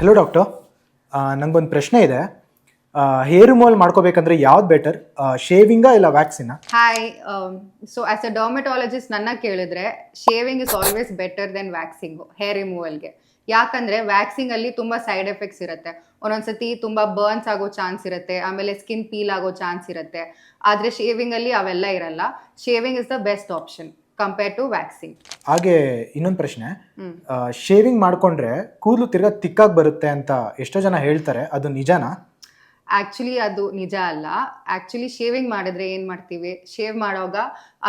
Hello doctor ನಂಗೊಂದು ಪ್ರಶ್ನೆ ಇದೆ. ಹೇರ್ ರಿಮೂವಲ್ ಮಾಡ್ಕೋಬೇಕಂದ್ರೆ ಯಾವ್ದು ಬೆಟರ್ ಶೇವಿಂಗಾ ಇಲ್ಲ ವ್ಯಾಕ್ಸಿನ hi so as a dermatologist ನನ್ನ ಕೇಳಿದ್ರೆ shaving is always better than waxing hair ರಿಮೂವಲ್ಗೆ ಯಾಕಂದ್ರೆ ವ್ಯಾಕ್ಸಿಂಗ್ ಅಲ್ಲಿ ತುಂಬಾ ಸೈಡ್ ಎಫೆಕ್ಟ್ಸ್ ಇರುತ್ತೆ. ಒಂದೊಂದ್ಸತಿ ತುಂಬಾ ಬರ್ನ್ಸ್ ಆಗೋ ಚಾನ್ಸ್ ಇರುತ್ತೆ, ಆಮೇಲೆ ಸ್ಕಿನ್ ಪೀಲ್ ಆಗೋ ಚಾನ್ಸ್ ಇರುತ್ತೆ. ಆದ್ರೆ ಶೇವಿಂಗ್ ಅಲ್ಲಿ ಅವೆಲ್ಲ ಇರಲ್ಲ. Shaving is the best option compare to waxing ಹಾಗೆ ಇನ್ನೊಂದು ಪ್ರಶ್ನೆ. ಶೇವಿಂಗ್ ಮಾಡಿಕೊಂಡ್ರೆ ಕೂದಲು ತಿರ್ಗಾ ತಿಕ್ಕಾಗಿ ಬರುತ್ತೆ ಅಂತ ಎಷ್ಟೋ ಜನ ಹೇಳ್ತಾರೆ. ಅದು ನಿಜನಾ? ಆ್ಯಕ್ಚುಲಿ ಅದು ನಿಜ ಅಲ್ಲ. ಆ್ಯಕ್ಚುಲಿ ಶೇವಿಂಗ್ ಮಾಡಿದ್ರೆ ಏನು ಮಾಡ್ತೀವಿ? ಶೇವ್ ಮಾಡೋವಾಗ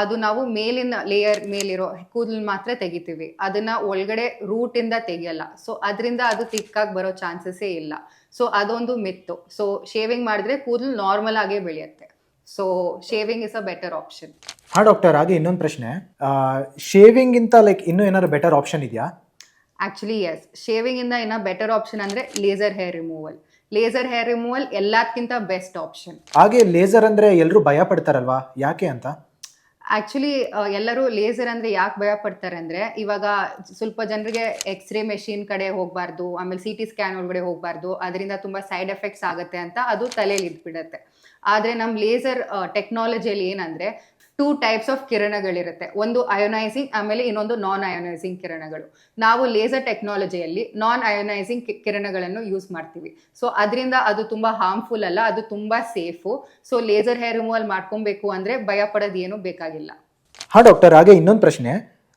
ಅದು ನಾವು ಮೇಲಿನ ಲೇಯರ್ ಮೇಲಿರೋ ಕೂದಲು ಮಾತ್ರ ತೆಗಿತೀವಿ. ಅದನ್ನು ಒಳಗಡೆ ರೂಟಿಂದ ತೆಗಿಯಲ್ಲ. ಸೊ ಅದರಿಂದ ಅದು ತಿಕ್ಕಾಗಿ ಬರೋ ಚಾನ್ಸಸ್ಸೇ ಇಲ್ಲ. ಸೊ ಅದೊಂದು ಮಿತ್ತು ಸೊ ಶೇವಿಂಗ್ ಮಾಡಿದ್ರೆ ಕೂದಲು ನಾರ್ಮಲ್ ಆಗೇ ಬೆಳೆಯುತ್ತೆ. So shaving is a better option ಹಾಂ ಡಾಕ್ಟರ್ ಹಾಗೆ ಇನ್ನೊಂದು ಪ್ರಶ್ನೆ. ಶೇವಿಂಗಿಂತ ಲೈಕ್ ಇನ್ನೂ ಏನಾದ್ರು ಬೆಟರ್ ಆಪ್ಷನ್ ಇದೆಯಾ? ಆಕ್ಚುಲಿ ಎಸ್ ಶೇವಿಂಗ್ ಇಂದ ಇನ್ನ ಬೆಟರ್ ಆಪ್ಷನ್ ಅಂದ್ರೆ laser hair removal laser hair removal ಎಲ್ಲದಕ್ಕಿಂತ ಬೆಸ್ಟ್ ಆಪ್ಷನ್ ಹಾಗೆ ಲೇಸರ್ ಅಂದ್ರೆ ಎಲ್ಲರೂ ಭಯ ಪಡ್ತಾರಲ್ವಾ ಯಾಕೆ ಅಂತ? ಆಕ್ಚುಲಿ ಎಲ್ಲರೂ ಲೇಸರ್ ಅಂದ್ರೆ ಯಾಕೆ ಭಯ ಪಡ್ತಾರೆ ಅಂದ್ರೆ ಇವಾಗ ಸ್ವಲ್ಪ ಜನರಿಗೆ ಎಕ್ಸ್ರೇ ಮೆಷಿನ್ ಕಡೆ ಹೋಗಬಾರ್ದು ಆಮೇಲೆ ಸಿ ಟಿ ಸ್ಕ್ಯಾನ್ ಒಳಗಡೆ ಹೋಗಬಾರ್ದು ಅದರಿಂದ ತುಂಬ ಸೈಡ್ ಎಫೆಕ್ಟ್ಸ್ ಆಗುತ್ತೆ ಅಂತ ಅದು ತಲೆಯಲ್ಲಿ ಇದ್ಬಿಡತ್ತೆ. ಆದ್ರೆ ನಮ್ಮ ಲೇಸರ್ ಟೆಕ್ನಾಲಜಿಯಲ್ಲಿ ಏನಂದ್ರೆ ಟೂ ಟೈಪ್ಸ್ ಆಫ್ ಕಿರಣಗಳಿರುತ್ತೆ. ಒಂದು ಅಯೋನೈಸಿಂಗ್ ಆಮೇಲೆ ಇನ್ನೊಂದು ನಾನ್ ಅಯೋನೈಸಿಂಗ್ ಕಿರಣಗಳು. ನಾವು ಲೇಸರ್ ಟೆಕ್ನಾಲಜಿಯಲ್ಲಿ ನಾನ್ ಅಯೋನೈಸಿಂಗ್ ಕಿರಣಗಳನ್ನು ಯೂಸ್ ಮಾಡ್ತೀವಿ. ಸೊ ಅದರಿಂದ ಅದು ತುಂಬಾ ಹಾರ್ಮ್ಫುಲ್ ಅಲ್ಲ, ಅದು ತುಂಬಾ safe so laser hair removal ಮಾಡ್ಕೊಬೇಕು ಅಂದ್ರೆ ಭಯ ಏನು ಬೇಕಾಗಿಲ್ಲ. ಹಾ ಡಾಕ್ಟರ್ ಹಾಗೆ ಇನ್ನೊಂದು ಪ್ರಶ್ನೆ.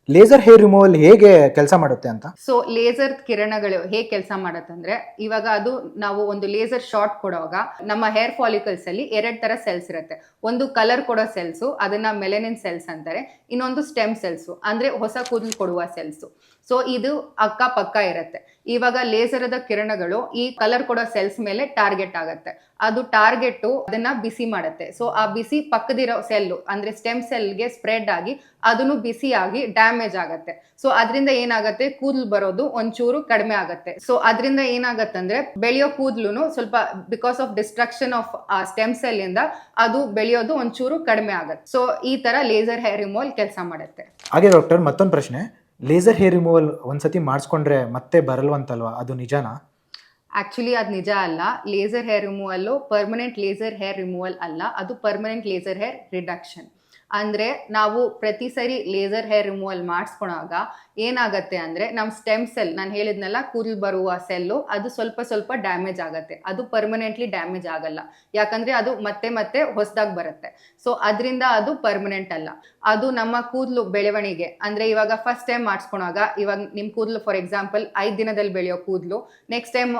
ಲೇಸರ್ ಹೇರ್ ರಿಮೂವಲ್ ಹೇಗೆ ಕೆಲಸ ಮಾಡುತ್ತೆ ಅಂತ? ಸೊ ಲೇಸರ್ ಕಿರಣಗಳು ಹೇಗೆ ಕೆಲಸ ಮಾಡತ್ತಂದ್ರೆ, ಇವಾಗ ಅದು ನಾವು ಒಂದು ಲೇಸರ್ ಶಾರ್ಟ್ ಕೊಡುವಾಗ ನಮ್ಮ ಹೇರ್ ಫಾಲಿಕಲ್ಸ್ ಅಲ್ಲಿ ಎರಡ್ ತರ ಸೆಲ್ಸ್ ಇರುತ್ತೆ. ಒಂದು ಕಲರ್ ಕೊಡೋ ಸೆಲ್ಸ್ ಅದನ್ನ ಮೆಲೆನಿನ್ ಸೆಲ್ಸ್ ಅಂತಾರೆ. ಇನ್ನೊಂದು ಸ್ಟೆಮ್ ಸೆಲ್ಸ್ ಅಂದ್ರೆ ಹೊಸ ಕೂದಲು ಕೊಡುವ ಸೆಲ್ಸ್ ಸೊ ಇದು ಅಕ್ಕ ಪಕ್ಕ ಇರುತ್ತೆ. ಇವಾಗ ಲೇಸರದ ಕಿರಣಗಳು ಈ ಕಲರ್ ಕೊಡೋ ಸೆಲ್ಸ್ ಮೇಲೆ ಟಾರ್ಗೆಟ್ ಆಗತ್ತೆ. ಅದು ಟಾರ್ಗೆಟ್ ಅದನ್ನ ಬಿಸಿ ಮಾಡುತ್ತೆ. ಸೊ ಆ ಬಿಸಿ ಪಕ್ಕದಿರೋ ಸೆಲ್ ಅಂದ್ರೆ ಸ್ಟೆಮ್ ಸೆಲ್ಗೆ ಸ್ಪ್ರೆಡ್ ಆಗಿ ಅದನ್ನು ಬಿಸಿ ಆಗಿ ಡ್ಯಾಮೇಜ್ ಆಗತ್ತೆ. ಸೊ ಅದರಿಂದ ಏನಾಗತ್ತೆ? ಕೂದಲು ಬರೋದು ಒಂಚೂರು ಕಡಿಮೆ ಆಗತ್ತೆ. ಸೊ ಅದರಿಂದ ಏನಾಗತ್ತಂದ್ರೆ ಬೆಳೆಯೋ ಕೂದಲು ಸ್ವಲ್ಪ because of destruction of stem cell ಇಂದ ಅದು ಬೆಳೆಯೋದು ಒಂಚೂರು ಕಡಿಮೆ ಆಗತ್ತೆ. ಸೊ ಈ ತರ ಲೇಸರ್ ಹೇರ್ ರಿಮೂವಲ್ ಕೆಲಸ ಮಾಡುತ್ತೆ. ಹಾಗೆ ಡಾಕ್ಟರ್ ಮತ್ತೊಂದು ಪ್ರಶ್ನೆ. ಲೇಸರ್ ಹೇರ್ ರಿಮೂವಲ್ ಒಂದ್ಸತಿ ಮಾಡಿಸ್ಕೊಂಡ್ರೆ ಮತ್ತೆ ಬರಲ್ವಂತಲ್ವಾ? ಅದು ನಿಜನಾ? ಆಕ್ಚುಲಿ ಅದು ನಿಜ ಅಲ್ಲ. Laser hair removal permanent laser hair removal ಅಲ್ಲ. ಅದು ಪರ್ಮನೆಂಟ್ ಲೇಸರ್ ಹೇರ್ ರಿಡಕ್ಷನ್ ಅಂದ್ರೆ ನಾವು ಪ್ರತಿ ಸರಿ ಲೇಸರ್ ಹೇರ್ ರಿಮೂವಲ್ ಮಾಡಿಸ್ಕೊಳಾಗ ಏನಾಗುತ್ತೆ ಅಂದ್ರೆ ನಮ್ಮ ಸ್ಟೆಮ್ ಸೆಲ್ ನಾನು ಹೇಳಿದ್ನಲ್ಲ ಕೂದಲು ಬರುವ ಸೆಲ್ಲು ಅದು ಸ್ವಲ್ಪ ಸ್ವಲ್ಪ ಡ್ಯಾಮೇಜ್ ಆಗತ್ತೆ. ಅದು ಪರ್ಮನೆಂಟ್ಲಿ ಡ್ಯಾಮೇಜ್ ಆಗಲ್ಲ. ಯಾಕಂದ್ರೆ ಅದು ಮತ್ತೆ ಮತ್ತೆ ಹೊಸದಾಗಿ ಬರುತ್ತೆ. ಸೊ ಅದರಿಂದ ಅದು ಪರ್ಮನೆಂಟ್ ಅಲ್ಲ. ಅದು ನಮ್ಮ ಕೂದಲು ಬೆಳವಣಿಗೆ, ಅಂದ್ರೆ ಇವಾಗ ಫಸ್ಟ್ ಟೈಮ್ ಮಾಡಿಸ್ಕೊಳಾಗ ಇವಾಗ ನಿಮ್ಮ ಕೂದಲು ಫಾರ್ ಎಕ್ಸಾಂಪಲ್ ಐದು ದಿನದಲ್ಲಿ ಬೆಳೆಯೋ ಕೂದಲು ನೆಕ್ಸ್ಟ್ ಟೈಮ್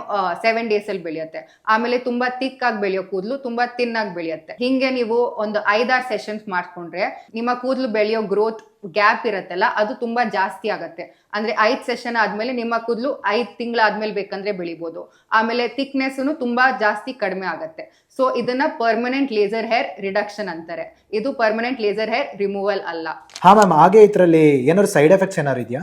ಸೆವೆನ್ ಡೇಸ್ ಅಲ್ಲಿ ಬೆಳೆಯುತ್ತೆ. ಆಮೇಲೆ ತುಂಬಾ ತಿಕ್ ಆಗಿ ಬೆಳೆಯೋ ಕೂದಲು, ತುಂಬಾ ತಿನ್ನಾಗಿ ಬೆಳೆಯುತ್ತೆ. ಹಿಂಗೆ ನೀವು ಒಂದು ಐದಾರು ಸೆಷನ್ಸ್ ಮಾಡ್ಕೊಂಡ್ರೆ ನಿಮ್ಮ ಕೂದಲು ಬೆಳೆಯೋ ಗ್ರೋತ್ ಗ್ಯಾಪ್ ಇರತ್ತಲ್ಲ ಅದು ತುಂಬಾ ಜಾಸ್ತಿ ಆಗತ್ತೆ. ಅಂದ್ರೆ ಐದ್ ಸೆಷನ್ ಆದ್ಮೇಲೆ ನಿಮ್ಮ ಕೂದಲು ಐದ್ ತಿಂಗಳಾದ್ಮೇಲೆ ಬೇಕಂದ್ರೆ ಬೆಳಿಬೋದು. ಆಮೇಲೆ ಥಿಕ್ನೆಸ್ ತುಂಬಾ ಜಾಸ್ತಿ ಕಡಿಮೆ ಆಗತ್ತೆ. ಸೊ ಇದನ್ನ ಪರ್ಮನೆಂಟ್ ಲೇಸರ್ ಹೇರ್ ರಿಡಕ್ಷನ್ ಅಂತಾರೆ. ಇದು ಪರ್ಮನೆಂಟ್ ಲೇಸರ್ ಹೇರ್ ರಿಮೂವಲ್ ಅಲ್ಲ. ಹಾ ಮ್ಯಾಮ್ ಹಾಗೆ ಇದರಲ್ಲಿ ಏನಾದ್ರು ಸೈಡ್ ಎಫೆಕ್ಟ್ಸ್ ಏನಾದ್ರು ಇದೆಯಾ?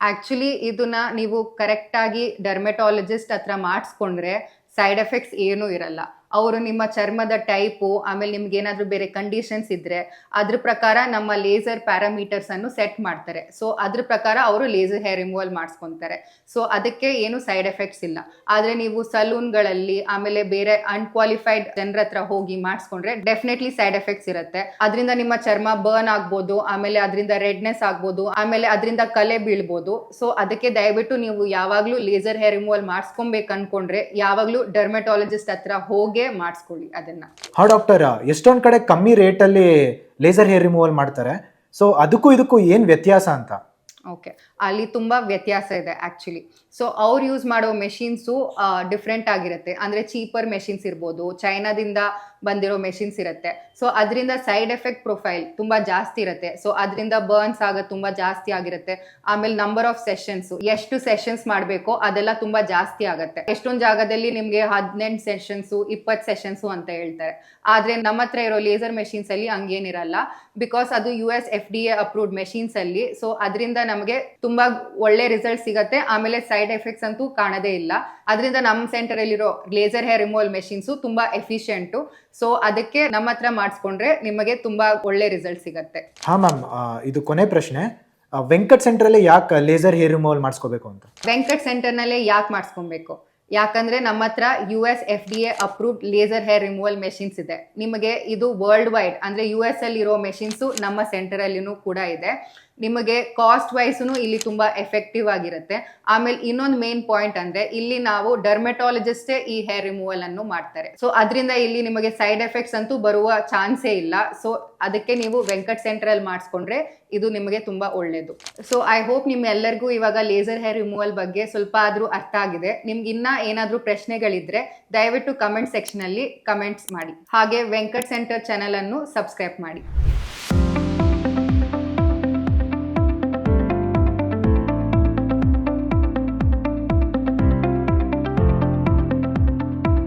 ಆಕ್ಚುಲಿ ಇದನ್ನ ನೀವು ಕರೆಕ್ಟ್ ಆಗಿ ಡರ್ಮೆಟಾಲಜಿಸ್ಟ್ ಹತ್ರ ಮಾಡಿಸ್ಕೊಂಡ್ರೆ ಸೈಡ್ ಎಫೆಕ್ಟ್ಸ್ ಏನೂ ಇರಲ್ಲ. ಅವರು ನಿಮ್ಮ ಚರ್ಮದ ಟೈಪು, ಆಮೇಲೆ ನಿಮ್ಗೆ ಏನಾದರೂ ಬೇರೆ ಕಂಡೀಷನ್ಸ್ ಇದ್ರೆ ಅದ್ರ ಪ್ರಕಾರ ನಮ್ಮ ಲೇಸರ್ ಪ್ಯಾರಾಮೀಟರ್ಸ್ ಅನ್ನು ಸೆಟ್ ಮಾಡ್ತಾರೆ. ಸೊ ಅದ್ರ ಪ್ರಕಾರ ಅವರು ಲೇಸರ್ ಹೇರ್ ರಿಮೂವಲ್ ಮಾಡ್ಸ್ಕೊತಾರೆ. ಸೊ ಅದಕ್ಕೆ ಏನು ಸೈಡ್ ಎಫೆಕ್ಟ್ಸ್ ಇಲ್ಲ. ಆದ್ರೆ ನೀವು ಸಲೂನ್ಗಳಲ್ಲಿ ಆಮೇಲೆ ಬೇರೆ ಅನ್ಕ್ವಾಲಿಫೈಡ್ ಜನರ ಹತ್ರ ಹೋಗಿ ಮಾಡಿಸ್ಕೊಂಡ್ರೆ ಡೆಫಿನೆಟ್ಲಿ ಸೈಡ್ ಎಫೆಕ್ಟ್ಸ್ ಇರುತ್ತೆ. ಅದರಿಂದ ನಿಮ್ಮ ಚರ್ಮ ಬರ್ನ್ ಆಗ್ಬೋದು, ಆಮೇಲೆ ಅದರಿಂದ ರೆಡ್ನೆಸ್ ಆಗ್ಬೋದು, ಆಮೇಲೆ ಅದರಿಂದ ಕಲೆ ಬೀಳ್ಬೋದು. ಸೊ ಅದಕ್ಕೆ ದಯವಿಟ್ಟು ನೀವು ಯಾವಾಗ್ಲೂ ಲೇಸರ್ ಹೇರ್ ರಿಮೂವಲ್ ಮಾಡಿಸ್ಕೊಬೇಕು ಅನ್ಕೊಂಡ್ರೆ ಯಾವಾಗ್ಲೂ ಡರ್ಮೆಟಾಲಜಿಸ್ಟ್ ಹತ್ರ ಹೋಗೇ ಮಾಡಿಸ್ಕೊಳ್ಳಿ ಅದನ್ನ. ಹಾ ಡಾಕ್ಟರ್ ಎಷ್ಟೊಂದು ಕಡೆ ಕಮ್ಮಿ ರೇಟಲ್ಲಿ ಲೇಸರ್ ಹೇರ್ ರಿಮೂವಲ್ ಮಾಡ್ತಾರೆ. ಸೊ ಅದಕ್ಕೂ ಇದಕ್ಕೂ ಏನು ವ್ಯತ್ಯಾಸ ಅಂತ? ಓಕೆ ಅಲ್ಲಿ ತುಂಬ ವ್ಯತ್ಯಾಸ ಇದೆ ಆ್ಯಕ್ಚುಲಿ ಸೊ ಅವ್ರು ಯೂಸ್ ಮಾಡೋ ಮೆಷಿನ್ಸು ಡಿಫ್ರೆಂಟ್ ಆಗಿರುತ್ತೆ. ಅಂದರೆ ಚೀಪರ್ ಮೆಷಿನ್ಸ್ ಇರ್ಬೋದು. ಚೈನಾದಿಂದ ಬಂದಿರೋ ಮೆಷಿನ್ಸ್ ಇರುತ್ತೆ. ಸೊ ಅದರಿಂದ ಸೈಡ್ ಎಫೆಕ್ಟ್ ಪ್ರೊಫೈಲ್ ತುಂಬಾ ಜಾಸ್ತಿ ಇರುತ್ತೆ. ಸೊ ಅದರಿಂದ ಬರ್ನ್ಸ್ ಆಗೋದು ತುಂಬಾ ಜಾಸ್ತಿ ಆಗಿರುತ್ತೆ. ಆಮೇಲೆ ನಂಬರ್ ಆಫ್ ಸೆಷನ್ಸ್ ಎಷ್ಟು ಸೆಷನ್ಸ್ ಮಾಡಬೇಕು ಅದೆಲ್ಲ ತುಂಬಾ ಜಾಸ್ತಿ ಆಗುತ್ತೆ. ಎಷ್ಟೊಂದು ಜಾಗದಲ್ಲಿ ನಿಮಗೆ ಹದಿನೆಂಟು ಸೆಷನ್ಸ್ ಇಪ್ಪತ್ತು ಸೆಷನ್ಸು ಅಂತ ಹೇಳ್ತಾರೆ. ಆದ್ರೆ ನಮ್ಮ ಹತ್ರ ಇರೋ ಲೇಸರ್ ಮೆಷಿನ್ಸ್ ಅಲ್ಲಿ ಹಂಗೇನಿರಲ್ಲ. ಬಿಕಾಸ್ ಅದು U S F D A approved machines ಅಲ್ಲಿ. ಸೊ ಅದರಿಂದ ನಮಗೆ ತುಂಬಾ ಒಳ್ಳೆ ರಿಸಲ್ಟ್ ಸಿಗುತ್ತೆ. ಆಮೇಲೆ ಸೈಡ್ ಎಫೆಕ್ಟ್ಸ್ ಅಂತೂ ಕಾಣದೇ ಇಲ್ಲ. ಅದರಿಂದ ನಮ್ಮ ಸೆಂಟರ್ ಅಲ್ಲಿರೋ ಲೇಸರ್ ಹೇರ್ ರಿಮೂವಲ್ ಮೆಷಿನ್ಸ್ ತುಂಬಾ ಎಫಿಷಿಯೆಂಟು ಸೊ ಅದಕ್ಕೆ ನಮ್ಮ ಹತ್ರ ಮಾಡಿಸ್ಕೊಂಡ್ರೆ ನಿಮಗೆ ತುಂಬಾ ಒಳ್ಳೆ ರಿಸಲ್ಟ್ ಸಿಗತ್ತೆ. ಹಾ ಮ್ಯಾಮ್ ಇದು ಕೊನೆ ಪ್ರಶ್ನೆ. ವೆಂಕಟ್ ಸೆಂಟರಲ್ಲೇ ಯಾಕೆ ಲೇಸರ್ ಹೇರ್ ರಿಮೂವಲ್ ಮಾಡಿಸ್ಕೋಬೇಕು ಅಂತ? ವೆಂಕಟ್ ಸೆಂಟರ್ನಲ್ಲೇ ಯಾಕೆ ಮಾಡಿಸ್ಕೊಬೇಕು? ಯಾಕಂದ್ರೆ ನಮ್ಮ ಹತ್ರ U S F D A approved laser hair removal machines ಇದೆ. ನಿಮಗೆ ಇದು ವರ್ಲ್ಡ್ ವೈಡ್ ಅಂದ್ರೆ ಯು ಎಸ್ ಅಲ್ಲಿ ಇರೋ ಮೆಷಿನ್ಸು ನಮ್ಮ ಸೆಂಟರ್ ಅಲ್ಲಿನೂ ಕೂಡ ಇದೆ. ನಿಮಗೆ ಕಾಸ್ಟ್ ವೈಸ್ನು ಇಲ್ಲಿ ತುಂಬಾ ಎಫೆಕ್ಟಿವ್ ಆಗಿರುತ್ತೆ. ಆಮೇಲೆ ಇನ್ನೊಂದು ಮೇನ್ ಪಾಯಿಂಟ್ ಅಂದ್ರೆ ಇಲ್ಲಿ ನಾವು ಡರ್ಮೆಟಾಲಜಿಸ್ಟೇ ಈ ಹೇರ್ ರಿಮೂವಲ್ ಅನ್ನು ಮಾಡ್ತಾರೆ. ಸೊ ಅದರಿಂದ ಇಲ್ಲಿ ನಿಮಗೆ ಸೈಡ್ ಎಫೆಕ್ಟ್ಸ್ ಅಂತೂ ಬರುವ ಚಾನ್ಸೇ ಇಲ್ಲ. ಸೊ ಅದಕ್ಕೆ ನೀವು ವೆಂಕಟ್ ಸೆಂಟರ್ ಅಲ್ಲಿ ಮಾಡಿಸ್ಕೊಂಡ್ರೆ ಇದು ನಿಮಗೆ ತುಂಬಾ ಒಳ್ಳೇದು. ಸೊ ಐ ಹೋಪ್ ನಿಮ್ಮೆಲ್ಲರಿಗೂ ಇವಾಗ ಲೇಸರ್ ಹೇರ್ ರಿಮೂವಲ್ ಬಗ್ಗೆ ಸ್ವಲ್ಪ ಆದ್ರೂ ಅರ್ಥ ಆಗಿದೆ. ನಿಮ್ಗೆ ಇನ್ನ ಏನಾದ್ರೂ ಪ್ರಶ್ನೆಗಳಿದ್ರೆ ದಯವಿಟ್ಟು ಕಮೆಂಟ್ ಸೆಕ್ಷನ್ ಅಲ್ಲಿ ಕಮೆಂಟ್ಸ್ ಮಾಡಿ. ಹಾಗೆ ವೆಂಕಟ್ ಸೆಂಟರ್ ಚಾನೆಲ್ ಅನ್ನು ಸಬ್ಸ್ಕ್ರೈಬ್ ಮಾಡಿ.